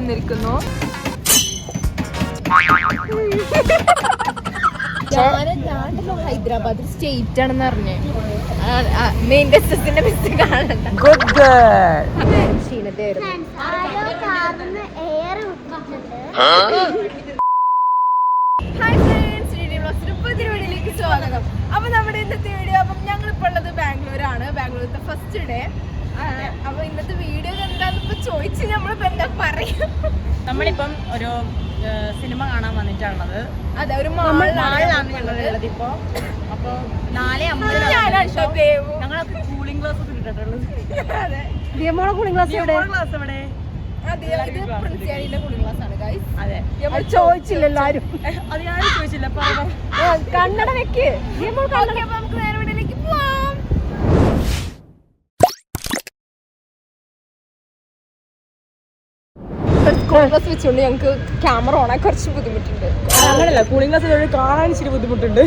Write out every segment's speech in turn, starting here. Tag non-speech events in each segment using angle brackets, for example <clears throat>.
വന്നിരിക്കുന്നു. <laughs> ഹൈദരാബാദ് സ്റ്റേറ്റ് ആണെന്ന് അറിഞ്ഞേ മെയിൻ കാണണ്ട സ്വാഗതം. അപ്പൊ നമ്മുടെ ഇന്നത്തെ വീഡിയോ അപ്പം ഞങ്ങൾ ഇപ്പോൾ ഉള്ളത് ബാംഗ്ലൂരാണ്. ബാംഗ്ലൂരിലത്തെ ഫസ്റ്റ് ഡേ അപ്പൊ ഇന്നത്തെ വീഡിയോ എന്താന്ന് ഇപ്പൊ ചോദിച്ച് നമ്മളിപ്പോ എന്താ പറയാ? നമ്മളിപ്പം ഒരു സിനിമ കാണാൻ വന്നിട്ടാണുള്ളത്. അതെ ഒരു മാളിലാണ് ഇപ്പൊ. അപ്പൊ കൂളിംഗ് ഗ്ലാസ് ഒക്കെ ഇട്ടിട്ടുള്ളത്. കൂളിംഗ് ഗ്ലാസ് ഗ്ലാസ് എവിടെ? അതെ ചോദിച്ചില്ലല്ലോ ആരും ഞാൻ ചോദിച്ചില്ല കണ്ണട വെക്ക്. നമുക്ക് വെച്ചുകൊണ്ട് ഞങ്ങൾക്ക് ക്യാമറ ഓണാൻ കുറച്ച് ബുദ്ധിമുട്ടുണ്ട്. അങ്ങനെയല്ല കൂളിംഗ് ഗ്ലാസ് കാണാൻ ഇച്ചിരി ബുദ്ധിമുട്ടുണ്ട്.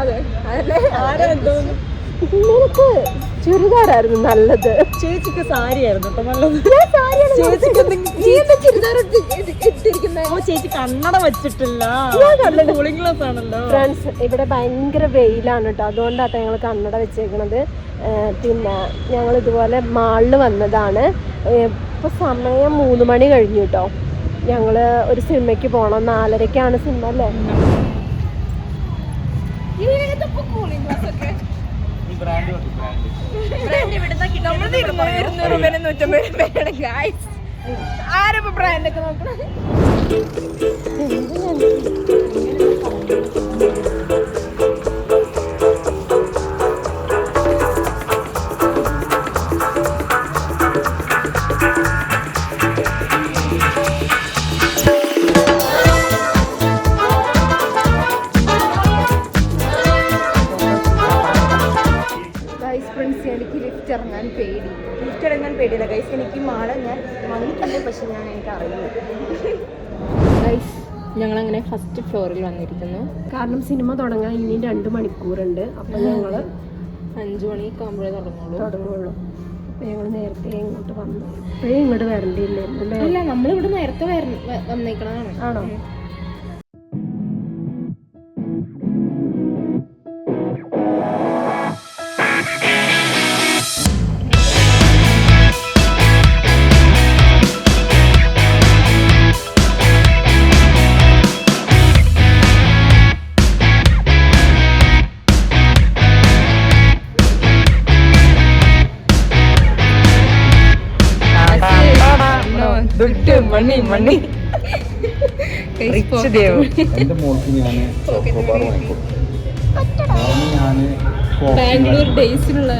അതെ അതെ ആരാ എന്തോന്ന്? നിനക്ക് ചുരിദാറായിരുന്നു നല്ലത്. ചേച്ചിക്ക് സാരിയായിരുന്നു കേട്ടോ നല്ലത്. ചേച്ചി കണ്ണട വെച്ചിട്ടില്ല. കൂളിംഗ് ഗ്ലാസ് ആണല്ലോ. ഫ്രണ്ട്സ് ഇവിടെ ഭയങ്കര വെയിലാണ് കേട്ടോ അതുകൊണ്ടാട്ടോ ഞങ്ങൾ കണ്ണട വെച്ചേക്കണത്. പിന്നെ ഞങ്ങൾ ഇതുപോലെ മാളിൽ വന്നതാണ്. ഇപ്പൊ സമയം മൂന്ന് മണി കഴിഞ്ഞു കേട്ടോ ഞങ്ങൾ ഒരു സിനിമയ്ക്ക് പോണം. നാലരക്കാണ് സിനിമ അല്ലേ? കൂളിംഗ് ഒക്കെ? ആരപ്പോ ബ്രാൻഡ് ഒക്കെ നോക്കണം? പേടിയില്ല ഗൈസ് എനിക്ക് മാള ഞാൻ വന്നിട്ടുണ്ട് പക്ഷെ ഞാൻ എനിക്ക് അറിയില്ല. ഗൈസ് ഞങ്ങൾ അങ്ങനെ ഫസ്റ്റ് ഫ്ലോറിൽ വന്നിരിക്കുന്നു. കാരണം സിനിമ തുടങ്ങാൻ ഇനി രണ്ട് മണിക്കൂറുണ്ട്. അപ്പം ഞങ്ങൾ അഞ്ചു മണിയൊക്കെ ആകുമ്പോഴേ തുടങ്ങുള്ളൂ. തുടങ്ങുള്ളൂ ഞങ്ങൾ നേരത്തെ ഇങ്ങോട്ട് വന്നു. ഇപ്പോഴേ ഇങ്ങോട്ട് വരണ്ടില്ലേ അല്ലേ നമ്മളിവിടെ നേരത്തെ വര- വന്നേക്കണതാണ്. ആണോ? മണ്ണി മണ്ണി റിച്ച് ദേവ്. എന്റെ മോൾക്ക് ഞാൻ ചോക്കോബാർ വാങ്ങിക്കൊടുത്തു. അവന് ഞാൻ ബാംഗ്ലൂർ ഡേയ്സിലുള്ള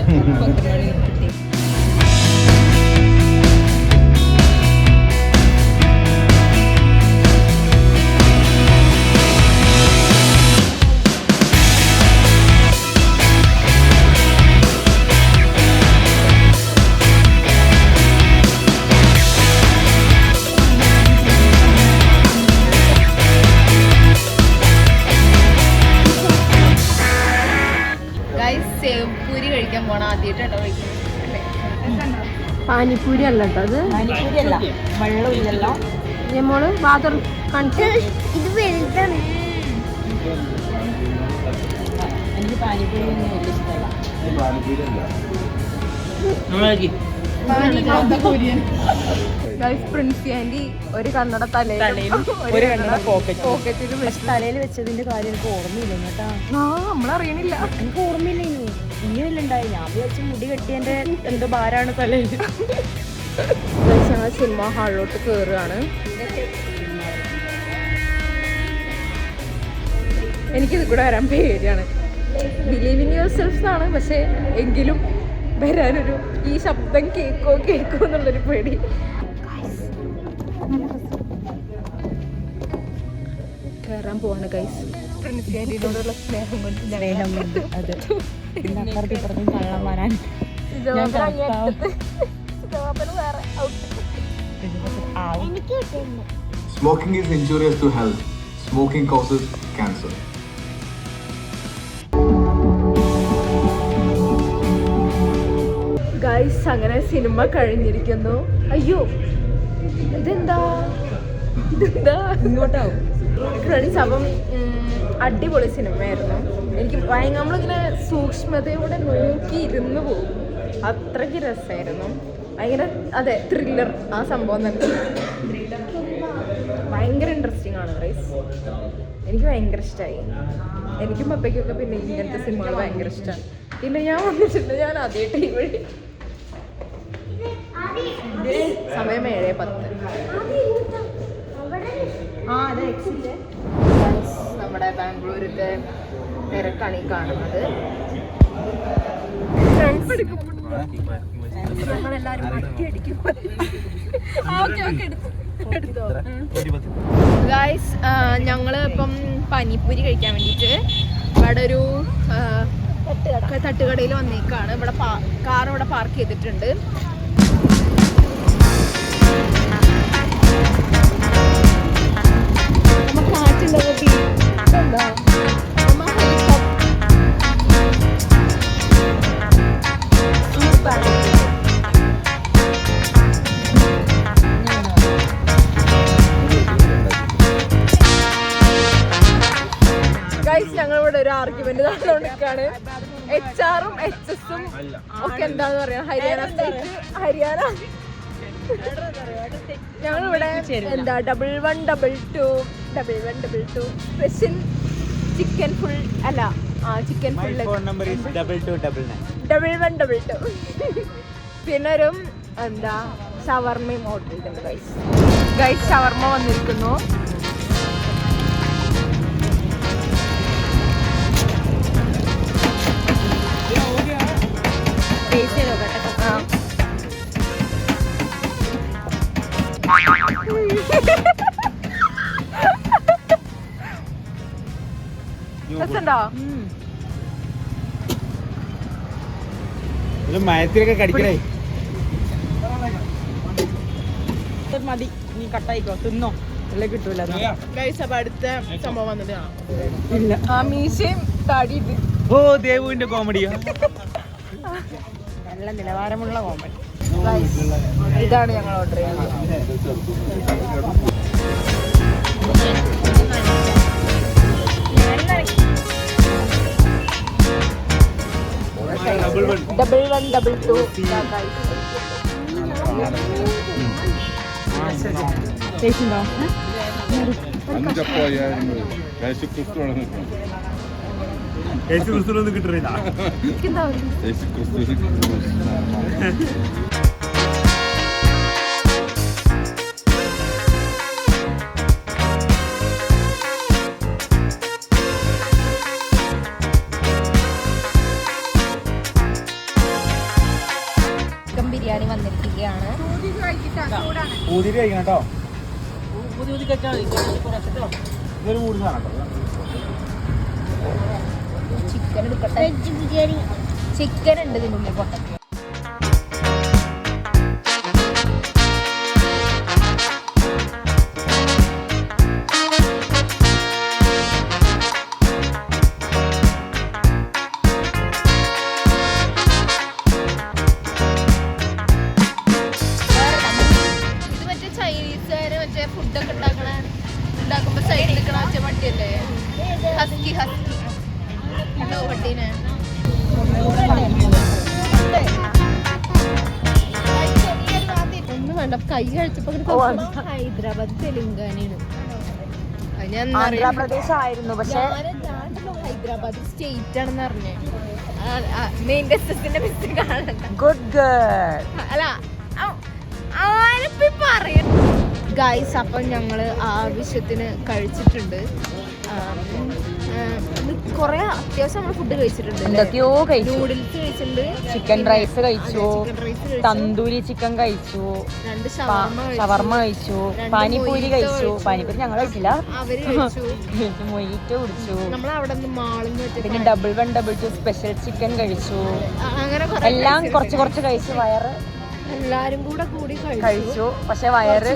പാനിപ്പൂരി അല്ല കേട്ടോ അത് മണിപ്പൂരി അല്ല വെള്ളമില്ലല്ലോ മോൾ വാതർ കാണിച്ച് ഇത് വലുതാണ്. എനിക്ക് പാനിപ്പൂരി ഒന്നും വലിയ ഇഷ്ടമല്ല. ഗൈസ് പ്രിൻസി ആന്റി ഒരു കണ്ണട തലയിൽ തലയിലും ഒരു കണ്ണട പോക്കറ്റിലും തലയിൽ വെച്ചതിന്റെ കാര്യം എനിക്ക് ഓർമ്മയില്ല കേട്ടാ. ആ നമ്മളറിയണില്ല. എനിക്ക് ഓർമ്മയില്ല ഇനി. ഇനിയല്ല ഉണ്ടായി ഞാൻ വിചാരിച്ച മുടി കെട്ടിയതിന്റെ എന്തോ ഭാരാണ് തലയിൽ. ഞങ്ങൾ സിനിമ ഹാളിലോട്ട് കയറുകയാണ് എനിക്കിത് കൂടെ വരാൻ പേടിയാണ്. ബിലീവ് ഇൻ യുവർ സെൽഫ് ആണ് പക്ഷേ എങ്കിലും വരാനൊരു ഈ ശബ്ദം കേക്കോ കേക്കോ എന്നുള്ളൊരു പേടി. കയറാൻ പോവാണ് ഗൈസ് ആന്റിനോടുള്ള സ്നേഹം കൊണ്ട് സ്നേഹം കൊണ്ട് അത്. പിന്നെ അപ്പുറത്ത് ഇപ്പുറത്തും കള്ളം വരാൻ. ഞാൻ smoking is injurious to health. Smoking causes cancer. Guys അങ്ങനെ സിനിമ കഴിഞ്ഞിരിക്കുന്നു. അയ്യോ ഇതെന്താ? ഇതെന്താ? ഇങ്ങോട്ടാവും. ഫ്രണ്ട്സ് അപ്പം അടിപൊളി സിനിമയായിരുന്നു. എനിക്ക് ഭയങ്കര നമ്മളിങ്ങനെ സൂക്ഷ്മതയോടെ നോക്കി ഇരുന്ന് പോകും. അത്രയ്ക്ക് രസമായിരുന്നു ഭയങ്കര അതെ ത്രില്ലർ ആ സംഭവം തന്നെ. ഭയങ്കര ഇൻട്രസ്റ്റിംഗ് ആണ് റൈസ് എനിക്ക് ഭയങ്കര ഇഷ്ടമായി എനിക്കും പപ്പയ്ക്കൊക്കെ പിന്നെ ഇങ്ങനത്തെ സിനിമകൾ ഭയങ്കര ഇഷ്ടമാണ് പിന്നെ ഞാൻ വന്നിട്ടുണ്ട് ഞാൻ ആദ്യമായിട്ട് ഈ വഴി. സമയം ഏഴ് പത്ത്. ആ അതെ എക്സിറ്റ് നമ്മുടെ ബാംഗ്ലൂരിന്റെ തിരക്കാണ് ഈ കാണുന്നത്. ഗായ്സ് <laughs> ഞങ്ങൾ ഇപ്പം പനിപ്പൂരി കഴിക്കാൻ വേണ്ടിട്ട് ഇവിടെ ഒരു തട്ടുകടയിൽ വന്നേക്കാണ്. ഇവിടെ കാർ ഇവിടെ പാർക്ക് ചെയ്തിട്ടുണ്ട്. ഗൈസ് ഞങ്ങൾ ഇവിടെ ഒരു ആർഗ്യുമെന്റ് നടന്നുകൊണ്ടിരിക്കാണ് എച്ച് ആറും എച്ച് എസും ഒക്കെ എന്താന്ന് പറയാ? ഹരിയാന സ്റ്റേറ്റ് ഹരിയാന. ഞങ്ങളിവിടെ എന്താ? Double one double two double one double two special chicken full അല്ല chicken full number double two double double one double two പിന്നെ ഒരു എന്താ ഷവർമയും ഓർഡർ ചെയ്തിട്ടുണ്ട് ഗൈസ് ഗൈസ് ഷവർമ വന്നിരിക്കുന്നു. ഇത് മയത്തിലൊക്കെ കടിക്കണേ. മതി. നീ കട്ടായിക്കോ. തിന്നോ. അല്ലേ കിട്ടൂല അടുത്ത സംഭവം ആ മീശയും താടി ഓ ദേവുവിന്റെ കോമഡിയോ. നല്ല നിലവാരമുള്ള കോമഡി. ഇതാണ് ഞങ്ങൾ ഓർഡർ ചെയ്യുന്നത് double one double two taste ഉണ്ടോ? അഞ്ചപ്പോയായിരുന്നു യേശു ക്രിസ്തു ചിക്കൻ ഊതിരി കഴിക്കണം കേട്ടോ. ഊതി ഇതൊരു സാധനം ചിക്കൻ എടുക്കട്ടെ? വെജ് ബിരിയാണി. ചിക്കൻ ഉണ്ട് ഇതിന്റെ ഉള്ളിൽ പൊട്ടത്തി മറ്റേ ഫുഡൊക്കെ ഉണ്ടാക്കണ ഉണ്ടാക്കുമ്പോ സൈഡിൽ നിൽക്കണ മറ്റേ വട്ടിയല്ലേ ഹസ്കി ഹസ്കി ഉണ്ടോ വട്ടീനെ ഒന്നും വേണ്ട കൈ കഴിച്ചപ്പോ ഹൈദരാബാദ് തെലുങ്കാനയാണ്. ആന്ധ്രാപ്രദേശ് ആയിരുന്നു പക്ഷെ ഹൈദരാബാദ് സ്റ്റേറ്റ് ആണെന്ന് അറിഞ്ഞേ മെയിൻ ഡെസ്റ്റിന്റെ ഗുഡ് ഗേൾ അല്ല ആരപ്പി പറയും ഗൈസ് അപ്പം ഞങ്ങൾ ആവശ്യത്തിന് കഴിച്ചിട്ടുണ്ട്. കുറെ അത്യാവശ്യം നമ്മൾ ഫുഡ് കഴിച്ചിട്ടുണ്ട് എന്തൊക്കെയോ കഴിച്ചു. നൂഡിൽസ് കഴിച്ചിട്ടുണ്ട്. ചിക്കൻ റൈസ് കഴിച്ചു. ചിക്കൻ റൈസ് കഴിച്ചു. തന്തൂരി ചിക്കൻ കഴിച്ചു. രണ്ട് പ- ഷവർമ കഴിച്ചു. കഴിച്ചു. രണ്ട് പാനിപൂരി മൊയ്റ്റോ കഴിച്ചു. കഴിച്ചു. പാനിപൂരി ഞങ്ങൾ കഴിച്ചില്ല. അവർ <laughs> കഴിച്ചു. മൊയ്റ്റോ കുടിച്ചു. നമ്മൾ അവിടെ നിന്ന് പിന്നെ double one double two special chicken കഴിച്ചു. അങ്ങനെ കുറേ എല്ലാം കഴിച്ചിട്ടുണ്ട്. കുറച്ച് കുറച്ച് കഴിച്ചു വയറ് എല്ലാരും കൂടെ കൂടി കഴിച്ചു. പക്ഷെ വയറ്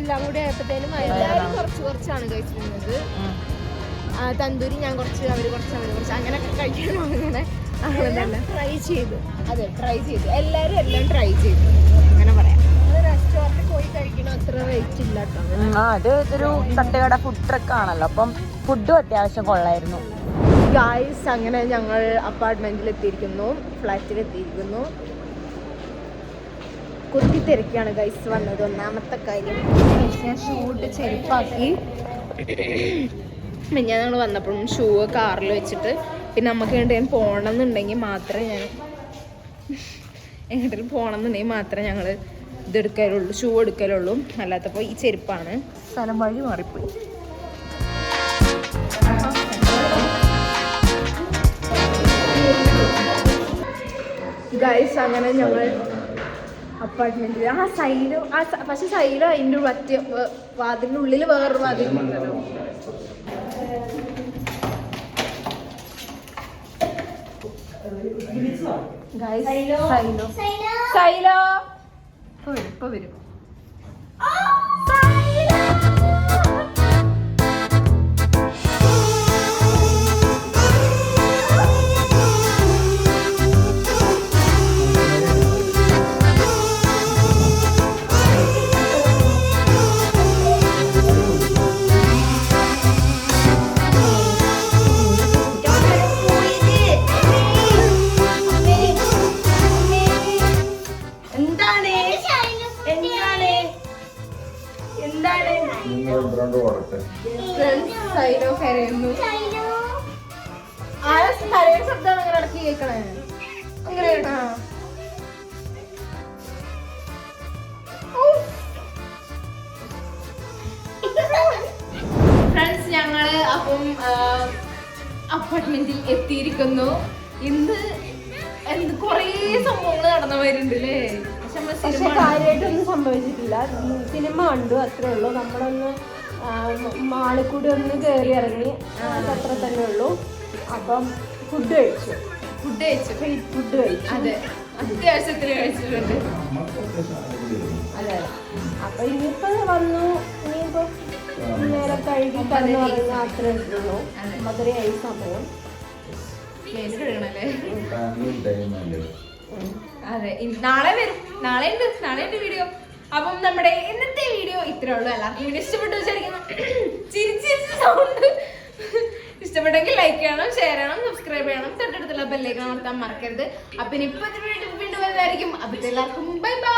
എല്ലാം കൂടി ആയപ്പോഴത്തേനും എല്ലാരും കുറച്ച് കുറച്ചാണ് കഴിച്ചിരുന്നത്. തന്തൂരി ഞാൻ കുറച്ച് അവർ കുറച്ച് അവർ കുറച്ച്. അങ്ങനെയൊക്കെ കഴിക്കാൻ അങ്ങനെ അങ്ങനെ ട്രൈ ചെയ്തു. അതെ ട്രൈ ചെയ്തു. എല്ലാരും എല്ലാം ട്രൈ ചെയ്തു. അങ്ങനെ പറയാം. റെസ്റ്റോറന്റിൽ പോയി കഴിക്കണം അത്ര ഇല്ല കേട്ടോ. അത് തട്ടുകട ഫുഡ് ട്രക്ക് ആണല്ലോ. അപ്പം ഫുഡും അത്യാവശ്യം കൊള്ളായിരുന്നു. ഗായ്സ് അങ്ങനെ ഞങ്ങൾ അപ്പാർട്ട്മെന്റിൽ എത്തിയിരിക്കുന്നു. ഫ്ലാറ്റിൽ എത്തിയിരിക്കുന്നു. തിരക്കാണ് ഗൈസ് വന്നത് ഒന്നാമത്തെ കാര്യം. ഞാൻ ഷൂട്ട് ചെരുപ്പാക്കി. പിന്നെ ഞങ്ങൾ വന്നപ്പോഴും ഷൂ കാറിൽ വെച്ചിട്ട് പിന്നെ നമുക്ക് എങ്ങോട്ടേലും പോകണം എന്നുണ്ടെങ്കിൽ മാത്രമേ ഞാൻ എങ്ങോട്ടേലും പോകണം എന്നുണ്ടെങ്കിൽ മാത്രമേ ഞങ്ങൾ ഇതെടുക്കലുള്ളൂ ഷൂ എടുക്കലുള്ളൂ. അല്ലാത്തപ്പോൾ ഈ ചെരുപ്പാണ്. സ്ഥലം വഴി മാറിപ്പോയി. ഗൈസ് അങ്ങനെ ഞങ്ങൾ അപ്പാർട്ട്മെന്റിൽ ആ സൈഡ് ആ പക്ഷെ സൈഡ് അതിന്റെ മറ്റേ വാതിലിന്റെ ഉള്ളിൽ വേറൊരു വാതിലുണ്ടല്ലോ സൈലോ സൈലോ ഇപ്പൊ വരും ഇപ്പൊ വരും. എത്തിയിരിക്കുന്നു ഇന്ന് എന്ത് കൊറേ സംഭവങ്ങൾ നടന്നവരുണ്ട് അല്ലേ പക്ഷെ കാര്യമായിട്ടൊന്നും സംഭവിച്ചിട്ടില്ല. സിനിമ കണ്ടു അത്രേ ഉള്ളൂ. നമ്മളൊന്ന് മാളിൽ കൂടി ഒന്ന് കയറി ഇറങ്ങി അത്ര തന്നെ ഉള്ളൂ. അപ്പം ഫുഡ് കഴിച്ചു. ഫുഡ് കഴിച്ചു. ഫുഡ് കഴിച്ചു. അതെ. അത്യാവശ്യത്തിന് കഴിച്ചിട്ടുണ്ട്. അതെ. അപ്പൊ ഇനിയിപ്പോ വന്നു. ഇനിയിപ്പോ നേരെ കഴുകി പറഞ്ഞ അത്രേ ഉള്ളൂ. ഒമ്പതരയായി സമയം. അതെ നാളെ വരും. നാളെ ഉണ്ട്. നാളെ ഉണ്ട് വീഡിയോ അപ്പം നമ്മുടെ ഇന്നത്തെ വീഡിയോ ഇത്രേ ഉള്ളൂ. അല്ല വീഡിയോ ഇഷ്ടപ്പെട്ടു വിചാരിക്കുന്നു. <clears throat> ചിരിച്ച് സൗണ്ട് <laughs> ഇഷ്ടപ്പെട്ടെങ്കിൽ ലൈക്ക് ചെയ്യണം ഷെയർ ചെയ്യണം സബ്സ്ക്രൈബ് ചെയ്യണം. തൊട്ടടുത്തുള്ള ബെല്ലേക്ക് നടത്താൻ മറക്കരുത്. അപ്പം ഇപ്പൊ വീണ്ടും വീണ്ടും വരുന്നതായിരിക്കും. അപ്പം എല്ലാവർക്കും ബൈ ബൈ